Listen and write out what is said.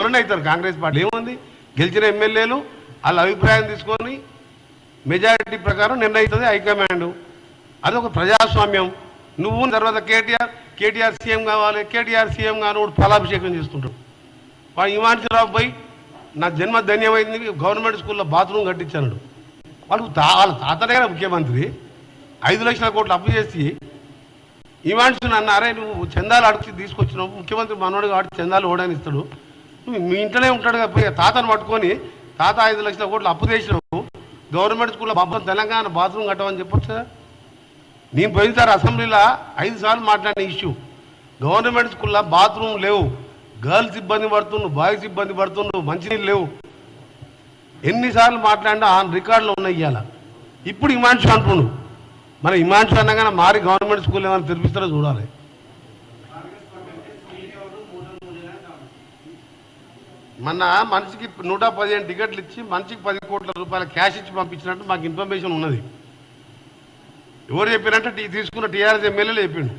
ఎవరైనా అవుతారు కాంగ్రెస్ పార్టీ. ఏముంది? గెలిచిన ఎమ్మెల్యేలు వాళ్ళ అభిప్రాయం తీసుకొని మెజారిటీ ప్రకారం నిర్ణయిస్తుంది హైకమాండ్. అది ఒక ప్రజాస్వామ్యం. నువ్వు తర్వాత కేటీఆర్ కేటీఆర్ సీఎం కావాలి కేటీఆర్ సీఎం కాను ఫలాభిషేకం చేస్తుంటాడు. వాడు హిమాంశరావు పోయి నా జన్మ ధన్యమైంది గవర్నమెంట్ స్కూల్లో బాత్రూమ్ కట్టించాడు వాళ్ళు తా వాళ్ళ తాతనే ముఖ్యమంత్రి ఐదు లక్షల కోట్లు అప్పు చేసి హిమాంశుని అన్నారే నువ్వు చందాలు అడిగి తీసుకొచ్చినావు. ముఖ్యమంత్రి మనోడు కాబట్టి చందాలు ఓడని ఇస్తాడు మీ ఇంట్లోనే ఉంటాడు కదా తాతను పట్టుకొని తాత ఐదు లక్షల కోట్లు అప్పు చేసినావు. గవర్నమెంట్ స్కూల్లో బాబు తెలంగాణ బాత్రూమ్ కట్టమని చెప్పొచ్చు? నేను పోయినసారి అసెంబ్లీలో ఐదు సార్లు మాట్లాడిన ఇష్యూ. గవర్నమెంట్ స్కూల్లో బాత్రూమ్ లేవు. గర్ల్స్ ఇబ్బంది పడుతుండ్రు బాయ్స్ ఇబ్బంది పడుతుండ్రు మంచినీళ్ళు లేవు. ఎన్నిసార్లు మాట్లాడినా ఆ రికార్డులో ఉన్నాయి ఇవాళ. ఇప్పుడు హిమాంశు అంటుండు. మరి హిమాంశు అనగానే మారి గవర్నమెంట్ స్కూల్ ఏమైనా తెరిపిస్తారో చూడాలి. మొన్న మనిషికి నూట పదిహేను టికెట్లు ఇచ్చి మనిషికి పది కోట్ల రూపాయల క్యాష్ ఇచ్చి పంపించినట్టు మాకు ఇన్ఫర్మేషన్ ఉన్నది. ఎవరు చెప్పినట్టు తీసుకున్న టీఆర్ఎస్ ఎమ్మెల్యేలు చెప్పిండు